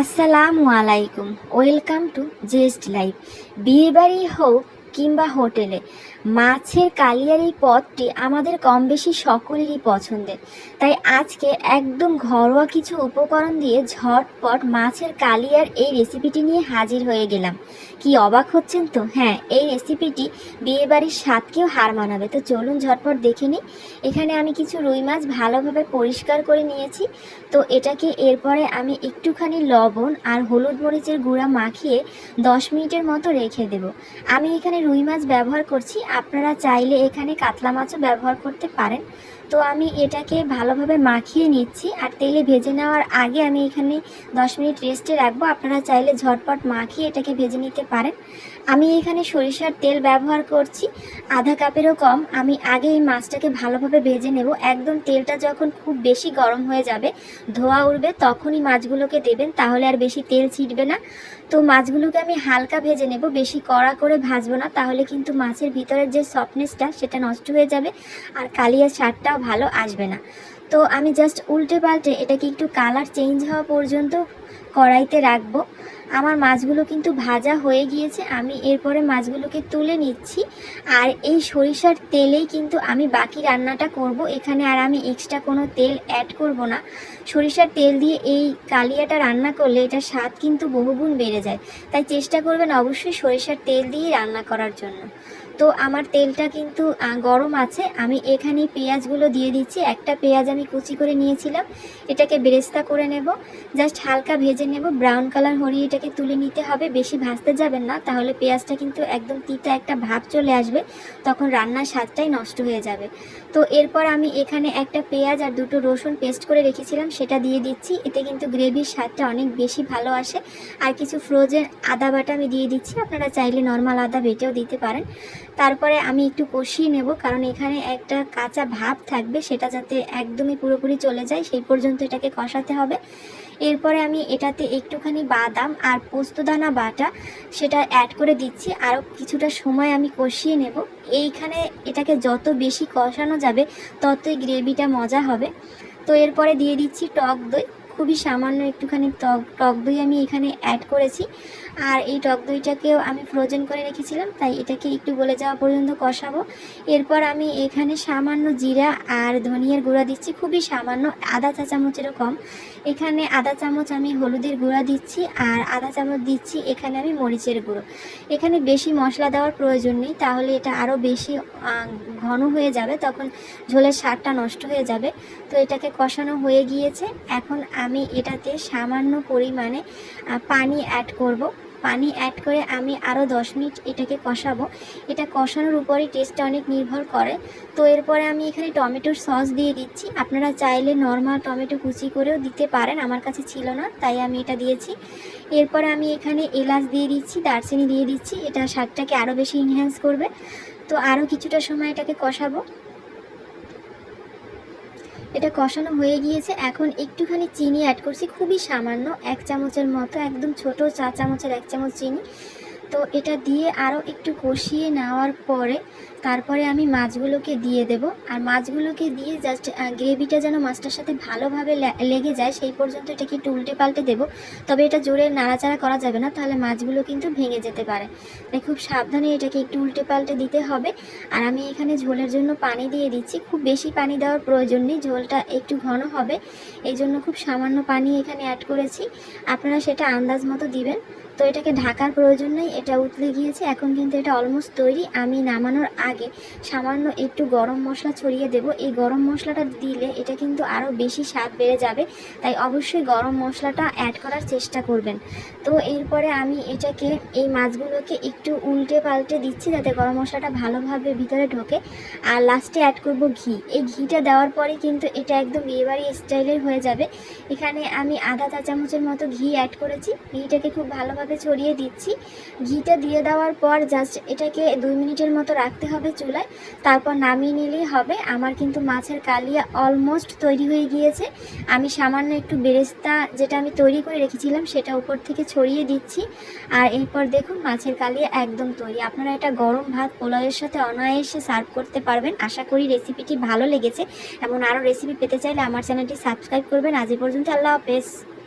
আসসালামু আলাইকুম। Welcome to zest life. বিয়েবাড়ি হোক কিংবা হোটেলে মাছের কালিয়ার এই পদটি আমাদের কম বেশি সকলেরই পছন্দের। তাই আজকে একদম ঘরোয়া কিছু উপকরণ দিয়ে ঝটপট মাছের কালিয়ার এই রেসিপিটি নিয়ে হাজির হয়ে গেলাম। কি অবাক হচ্ছেন তো? হ্যাঁ এই রেসিপিটি বিয়েবাড়ির স্বাদকেও হার মানাবে। তো চলুন ঝটপট দেখে নিই। এখানে আমি কিছু রুই মাছ ভালোভাবে পরিষ্কার করে নিয়েছি। তো এটাকে এরপরে আমি একটুখানি লবণ আর হলুদ মরিচের গুঁড়া মাখিয়ে দশ মিনিটের মতো রেখে দেব। আমি এখানে রুই মাছ ব্যবহার করছি আপনারা চাইলে এখানে কাতলা মাছও ব্যবহার করতে পারেন। তো আমি এটাকে ভালোভাবে মাখিয়ে নিচ্ছি আর তেলে ভেজে নেওয়ার আগে আমি এখানে দশ মিনিট রেস্টে রাখব। আপনারা চাইলে ঝটপট মাখিয়ে এটাকে ভেজে নিতে পারেন। আমি এখানে সরিষার তেল ব্যবহার করছি, আধা কাপেরও কম। আমি আগে এই মাছটাকে ভালোভাবে ভেজে নেব। একদম তেলটা যখন খুব বেশি গরম হয়ে যাবে, ধোয়া উঠবে তখনই মাছগুলোকে দেবেন, তাহলে আর বেশি তেল ছিটবে না। তো মাছগুলোকে আমি হালকা ভেজে নেব, বেশি কড়া করে ভাজবো না, তাহলে কিন্তু মাছের ভিতরের যে সফটনেসটা সেটা নষ্ট হয়ে যাবে আর কালিয়া শার্টটাও ভালো আসবে না। তো আমি জাস্ট উল্টে পাল্টে এটাকে একটু কালার চেঞ্জ হওয়া পর্যন্ত কড়াইতে রাখব। আমার মাছগুলো কিন্তু ভাজা হয়ে গিয়েছে, আমি এরপরে মাছগুলোকে তুলে নিচ্ছি। আর এই সরিষার তেলেই কিন্তু আমি বাকি রান্নাটা করব, এখানে আর আমি এক্সট্রা কোনো তেল অ্যাড করব না। সরিষার তেল দিয়ে এই কালিয়াটা রান্না করলে এটার স্বাদ কিন্তু বহুগুণ বেড়ে যায়। তাই চেষ্টা করবেন অবশ্যই সরিষার তেল দিয়ে রান্না করার জন্য। তো আমার তেলটা কিন্তু গরম আছে, আমি এখানে পেঁয়াজগুলো দিয়ে দিচ্ছি। একটা পেঁয়াজ আমি কুচি করে নিয়েছিলাম, এটাকে বেরেস্তা করে নেব। জাস্ট হালকা ভেজে নেব, ব্রাউন কালার হরিয়ে এটাকে তুলে নিতে হবে, বেশি ভাজতে যাবেন না, তাহলে পেঁয়াজটা কিন্তু একদম তিতা একটা ভাব চলে আসবে, তখন রান্নার স্বাদটাই নষ্ট হয়ে যাবে। তো এরপর আমি এখানে একটা পেঁয়াজ আর দুটো রসুন পেস্ট করে রেখেছিলাম, সেটা দিয়ে দিচ্ছি, এতে কিন্তু গ্রেভির স্বাদটা অনেক বেশি ভালো আসে। আর কিছু ফ্রোজেন আদা বাটা আমি দিয়ে দিচ্ছি, আপনারা চাইলে নর্মাল আদা বেটেও দিতে পারেন। তারপরে আমি একটু কষিয়ে নেব, কারণ এখানে একটা কাঁচা ভাব থাকবে, সেটা যাতে একদমই পুরোপুরি চলে যায়, সেই পর্যন্ত এটাকে কষাতে হবে। এরপরে আমি এটাতে একটুখানি বাদাম আর পোস্তদানা বাটা সেটা অ্যাড করে দিচ্ছি। আরও কিছুটা সময় আমি কষিয়ে নেব। এইখানে এটাকে যত বেশি কষানো যাবে, ততই গ্রেভিটা মজা হবে। তো এরপরে দিয়ে দিচ্ছি টক দই। খুবই সামান্য একটুখানি টক টক দই আমি এখানে অ্যাড করেছি। আর এই টক দইটাকেও আমি ফ্রোজেন করে রেখেছিলাম, তাই এটাকে একটু গলে যাওয়া পর্যন্ত কষাবো। এরপর আমি এখানে সামান্য জিরা আর ধনিয়ার গুঁড়া দিচ্ছি, খুবই সামান্য, আধা চা চামচেরও কম। এখানে আধা চামচ আমি হলুদের গুঁড়া দিচ্ছি আর আধা চামচ দিচ্ছি এখানে আমি মরিচের গুঁড়ো। এখানে বেশি মশলা দেওয়ার প্রয়োজন নেই, তাহলে এটা আরও বেশি ঘন হয়ে যাবে, তখন ঝোলের স্বাদটা নষ্ট হয়ে যাবে। তো এটাকে কষানো হয়ে গিয়েছে, এখন আমি এটাতে সামান্য পরিমাণে পানি অ্যাড করব। পানি অ্যাড করে আমি আরও দশ মিনিট এটাকে কষাবো। এটা কষানোর উপরেই টেস্টটা অনেক নির্ভর করে। তো এরপরে আমি এখানে টমেটোর সস দিয়ে দিচ্ছি। আপনারা চাইলে নর্মাল টমেটো কুচি করেও দিতে পারেন, আমার কাছে ছিল না, তাই আমি এটা দিয়েছি। এরপরে আমি এখানে এলাচ দিয়ে দিচ্ছি, দারচিনি দিয়ে দিচ্ছি। এটা স্বাদটাকে আরও বেশি ইনহ্যান্স করবে। তো আরও কিছুটা সময় এটাকে কষাবো। এটা কষানো হয়ে গিয়েছে। এখন একটুখানি চিনি অ্যাড করছি। খুবই সামান্য, এক চামচের মতো, একদম ছোট চা চামচের এক চামচ চিনি। তো এটা দিয়ে আরও একটু কষিয়ে নেওয়ার পরে তারপরে আমি মাছগুলোকে দিয়ে দেব। আর মাছগুলোকে দিয়ে জাস্ট গ্রেভিটা যেন মাছটার সাথে ভালোভাবে লেগে যায়, সেই পর্যন্ত এটাকে একটু উল্টে পাল্টে দেবো। তবে এটা জোরে নাড়াচাড়া করা যাবে না, তাহলে মাছগুলো কিন্তু ভেঙে যেতে পারে। তাই খুব সাবধানে এটাকে একটু উল্টে পাল্টে দিতে হবে। আর আমি এখানে ঝোলের জন্য পানি দিয়ে দিচ্ছি। খুব বেশি পানি দেওয়ার প্রয়োজন নেই, ঝোলটা একটু ঘন হবে। এই জন্য খুব সামান্য পানি এখানে অ্যাড করেছি। আপনারা সেটা আন্দাজ মতো দিবেন। তো এটাকে ঢাকার প্রয়োজন নেই, এটা উতলে গিয়েছে, এখন কিন্তু এটা অলমোস্ট তৈরি। আমি নামানোর আগে সামান্য একটু গরম মশলা ছড়িয়ে দেব। এই গরম মশলাটা দিলে এটা কিন্তু আরও বেশি স্বাদ বেড়ে যাবে। তাই অবশ্যই গরম মশলাটা অ্যাড করার চেষ্টা করবেন। তো এরপরে আমি এটাকে, এই মাছগুলোকে একটু উল্টে পাল্টে দিচ্ছি যাতে গরম মশলাটা ভালোভাবে ভিতরে ঢোকে। আর লাস্টে অ্যাড করব ঘি। এই ঘিটা দেওয়ার পরে কিন্তু এটা একদম বিয়েবাড়ি স্টাইলের হয়ে যাবে। এখানে আমি আধা চা চামচের মতো ঘি অ্যাড করেছি। ঘিটাকে খুব ভালোভাবে ছড়িয়ে দিচ্ছি। ঘিটা দিয়ে দেওয়ার পর জাস্ট এটাকে দুই মিনিটের মতো রাখতে হবে চুলায়। তারপর নামিয়ে নিলেই হবে। আমার কিন্তু মাছের কালিয়া অলমোস্ট তৈরি হয়ে গিয়েছে। আমি সামান্য একটু বেরেস্তা যেটা আমি তৈরি করে রেখেছিলাম, সেটা উপর থেকে ছড়িয়ে দিচ্ছি। আর এরপর দেখুন মাছের কালিয়া একদম তৈরি। আপনারা এটা গরম ভাত, পোলাওয়ের সাথে অনায়াসে সার্ভ করতে পারবেন। আশা করি রেসিপিটি ভালো লেগেছে। এমন আরও রেসিপি পেতে চাইলে আমার চ্যানেলটি সাবস্ক্রাইব করবেন। আজ পর্যন্ত আল্লাহ হাফেজ।